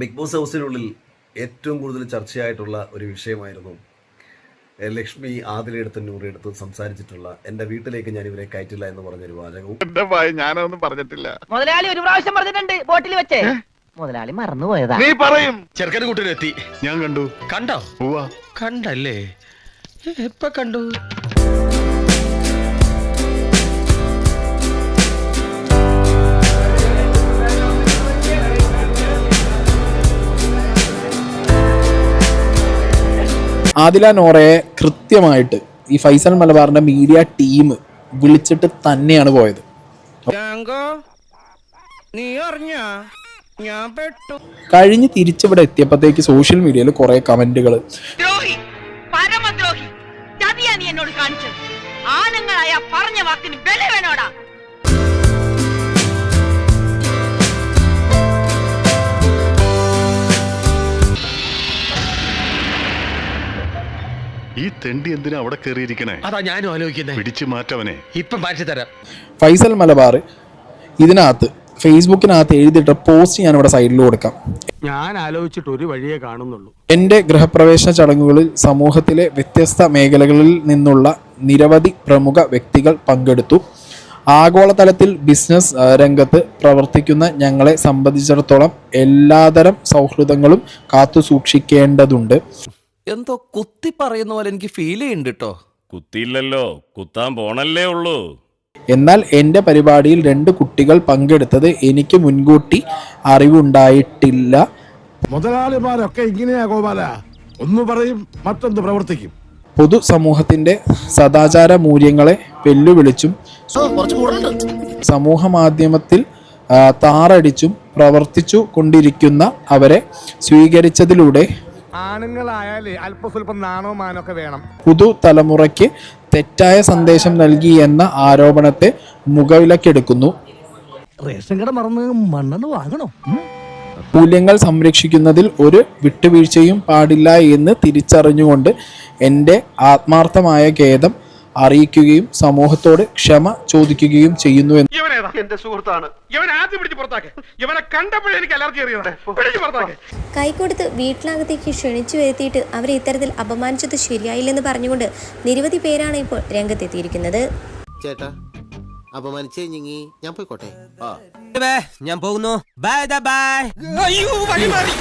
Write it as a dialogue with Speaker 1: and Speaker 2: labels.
Speaker 1: Big boss ഹൗസിനുള്ളിൽ ഏറ്റവും കൂടുതൽ ചർച്ചയായിട്ടുള്ള ഒരു വിഷയമായിരുന്നു ലക്ഷ്മി ആദിലെടുത്ത് നൂറെടുത്ത് സംസാരിച്ചിട്ടുള്ള എന്റെ വീട്ടിലേക്ക് ഞാൻ ഇവരെ കയറ്റില്ല എന്ന് പറഞ്ഞൊരു വാചകവും.
Speaker 2: ഞാനൊന്നും പറഞ്ഞിട്ടില്ല.
Speaker 3: മുതലാളി ഒരു പ്രാവശ്യം പറഞ്ഞിട്ടുണ്ട് ബോട്ടിൽ വെച്ചേ. മുതലാളി മറന്നുപോയതാ.
Speaker 2: നീ പറയും.
Speaker 4: ചെറുക്കൻ കൂട്ടിലെത്തി
Speaker 2: ഞാൻ കണ്ടു.
Speaker 4: കണ്ടോ? കണ്ടല്ലേ? എപ്പ കണ്ടു.
Speaker 5: ആദില നോറയെ കൃത്യമായിട്ട് ഈ ഫൈസൽ മലബാറിന്റെ മീഡിയ ടീം വിളിച്ചിട്ട് തന്നെയാണ് പോയത്. കഴിഞ്ഞ് തിരിച്ചിവിടെ എത്തിയപ്പോഴത്തേക്ക് സോഷ്യൽ മീഡിയയിൽ കുറെ കമന്റുകൾ
Speaker 3: ആണുങ്ങളായ പറഞ്ഞ വാക്കിന് വില വേണോടാ
Speaker 2: ഈ തെണ്ടി എന്തിനാ അവിടെ കയറിയിരിക്കണേ?
Speaker 4: അതാ ഞാനും ആലോചിക്കുന്നത്
Speaker 2: പിടിച്ചു മാറ്റവനെ.
Speaker 4: ഇപ്പൊ മാറ്റി തരാം.
Speaker 5: ഫൈസൽ മലബാർ ഇതിനകത്ത് ഫേസ്ബുക്കിനകത്ത് എഴുതിയിട്ട് പോസ്റ്റ് ഞാൻ ഇവിടെ സൈഡിൽ കൊടുക്കാം.
Speaker 6: ഞാൻ ആലോചിച്ചിട്ട് ഒരു വഴിയേ കാണുന്നുള്ളൂ.
Speaker 5: എന്റെ ഗൃഹപ്രവേശന ചടങ്ങുകളിൽ സമൂഹത്തിലെ വ്യത്യസ്ത മേഖലകളിൽ നിന്നുള്ള നിരവധി പ്രമുഖ വ്യക്തികൾ പങ്കെടുത്തു. ആഗോളതലത്തിൽ ബിസിനസ് രംഗത്ത് പ്രവർത്തിക്കുന്ന ഞങ്ങളെ സംബന്ധിച്ചിടത്തോളം എല്ലാതരം സൗഹൃദങ്ങളും കാത്തു സൂക്ഷിക്കേണ്ടതുണ്ട്
Speaker 7: എന്തോ കുത്തി പറയുന്ന പോലെ എനിക്ക് ഫീൽ ചെയ്യുന്നുണ്ട് കേട്ടോ
Speaker 8: കുത്തിയില്ലല്ലോ കുത്താൻ പോണല്ലേ ഉള്ളൂ.
Speaker 5: എന്നാൽ എന്റെ പരിപാടിയിൽ രണ്ട് കുട്ടികൾ പങ്കെടുത്തത് എനിക്ക് മുൻകൂട്ടി അറിവുണ്ടായിട്ടില്ല.
Speaker 6: മുതലാളിമാരൊക്കെ ഇങ്ങനെയാ ഗോപാല. ഒന്ന് പറയും മറ്റൊന്ന് പ്രവർത്തിക്കും.
Speaker 5: പൊതു സമൂഹത്തിന്റെ സദാചാര മൂല്യങ്ങളെ വെല്ലുവിളിച്ചും സമൂഹ മാധ്യമത്തിൽ താറടിച്ചും പ്രവർത്തിച്ചു കൊണ്ടിരിക്കുന്ന അവരെ സ്വീകരിച്ചതിലൂടെ
Speaker 6: ആണുങ്ങളായാലേ അല്പസ്വല്പം നാണോ മാനോ ഒക്കെ വേണം.
Speaker 5: പുതുതലമുറയ്ക്ക് തെറ്റായ സന്ദേശം നൽകി എന്ന ആരോപണത്തെ മുഖവിലക്കെടുക്കുന്നു.
Speaker 6: റേഷൻ കട മറന്ന് മണ്ണെണ്ണ വാങ്ങണോ?
Speaker 5: മൂല്യങ്ങൾ സംരക്ഷിക്കുന്നതിൽ ഒരു വിട്ടുവീഴ്ചയും പാടില്ല എന്ന് തിരിച്ചറിഞ്ഞുകൊണ്ട് എന്റെ ആത്മാർത്ഥമായ ഖേദം അറിയിക്കുകയും സമൂഹത്തോട് ക്ഷമ ചോദിക്കുകയും ചെയ്യുന്നു
Speaker 6: എന്റെ സുഹൃത്താണ്.
Speaker 9: കൈകൊടുത്ത് വീട്ടിനകത്തേക്ക് ക്ഷണിച്ചു വരുത്തിയിട്ട് അവരെ ഇത്തരത്തിൽ അപമാനിച്ചത് ശരിയായില്ലെന്ന് പറഞ്ഞുകൊണ്ട് നിരവധി പേരാണ് ഇപ്പോൾ രംഗത്തെത്തിയിരിക്കുന്നത്.
Speaker 10: ചേട്ടാ അപമാനിച്ചേ ഞങ്ങി. ഞാൻ പോയിക്കോട്ടെ?
Speaker 7: ഞാൻ പോകുന്നു. ബൈ ബൈ അയ്യോ വഴി മാറി.